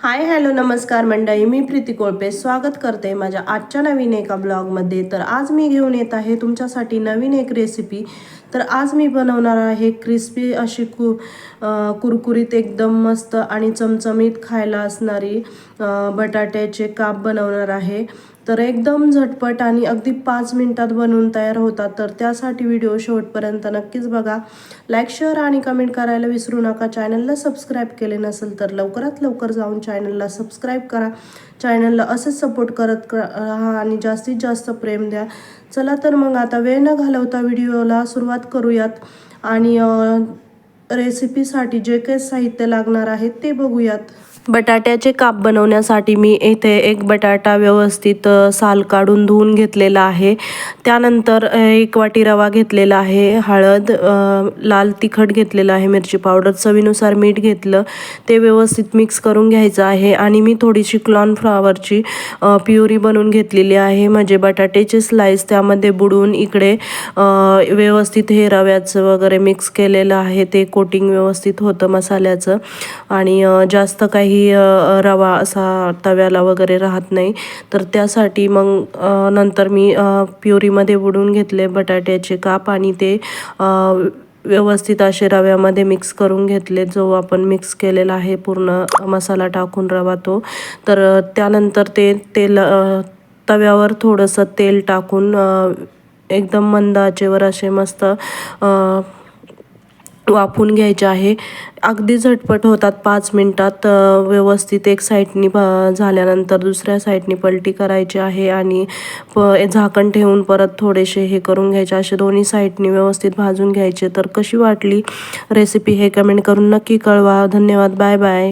Hi hello नमस्कार मंडळी. मी प्रीती कोळपे स्वागत करते माझ्या आजच्या नवीन एका ब्लॉगमध्ये. तर आज मी घेऊन येत आहे तुमच्यासाठी नवीन एक रेसिपी तर आज मी बनवणार आहे क्रिस्पी अशी कु कुरकुरीत एकदम मस्त आणि चमचमीत खायला असणारी बटाट्याचे काप बनवणार आहे. तर एकदम झटपट आणि अगदी पाच मिनटात बनवून तयार होतात. तर त्यासाठी व्हिडिओ शेवटपर्यंत नक्कीच बघा. लाईक शेअर आणि कमेंट करायला विसरू नका. चॅनलला सबस्क्राईब केले नसेल तर लवकरात लवकर जाऊन चॅनलला सबस्क्राईब करा. चॅनलला असंच सपोर्ट करत राहा आणि जास्तीत जास्त प्रेम द्या. चला तर मग आता वेळ न घालवता व्हिडिओला सुरुवात करूयात. आणि रेसिपीसाठी जे काही साहित्य लागणार आहे ते बघूयात. बटाट्याचे काप बनवण्यासाठी मी येथे एक बटाटा व्यवस्थित साल काढून धुवून घेतलेला आहे. त्यानंतर एक वाटी रवा घेतलेला आहे हळद लाल तिखट घेतलेलं आहे मिरची पावडर चवीनुसार मीठ घेतलं ते व्यवस्थित मिक्स करून घ्यायचं आहे. आणि मी थोडीशी फ्लॉवरची प्युरी बनवून घेतलेली आहे. म्हणजे बटाट्याचे स्लाईस त्यामध्ये बुडवून इकडे व्यवस्थित हे रव्याचं वगैरे मिक्स केलेलं आहे. ते कोटिंग व्यवस्थित होतं मसाल्याचं. आणि जास्त काही अ, रवा असा तव्याला वगैरे राहत नाही. तर त्यासाठी मग नंतर मी प्युरीमध्ये बुडून घेतले बटाट्याचे काप आणि ते व्यवस्थित असे रव्यामध्ये मिक्स करून घेतले. जो आपण मिक्स केलेला आहे पूर्ण मसाला टाकून रवा तो. तर त्यानंतर ते तेल तव्यावर थोडंसं तेल टाकून एकदम मंद आचेवर असे मस्त वाफून घ्यायचे आहे. अगदी झटपट होतात पाच मिनटात व्यवस्थित एक साईडनी भ- झाल्यानंतर दुसऱ्या साईडनी पलटी करायची आहे आणि प झाकण ठेवून परत थोडेसे हे करून घ्यायचे. असे दोन्ही साईडनी व्यवस्थित भाजून घ्यायचे. तर कशी वाटली रेसिपी हे कमेंट करून नक्की कळवा. धन्यवाद. Bye bye.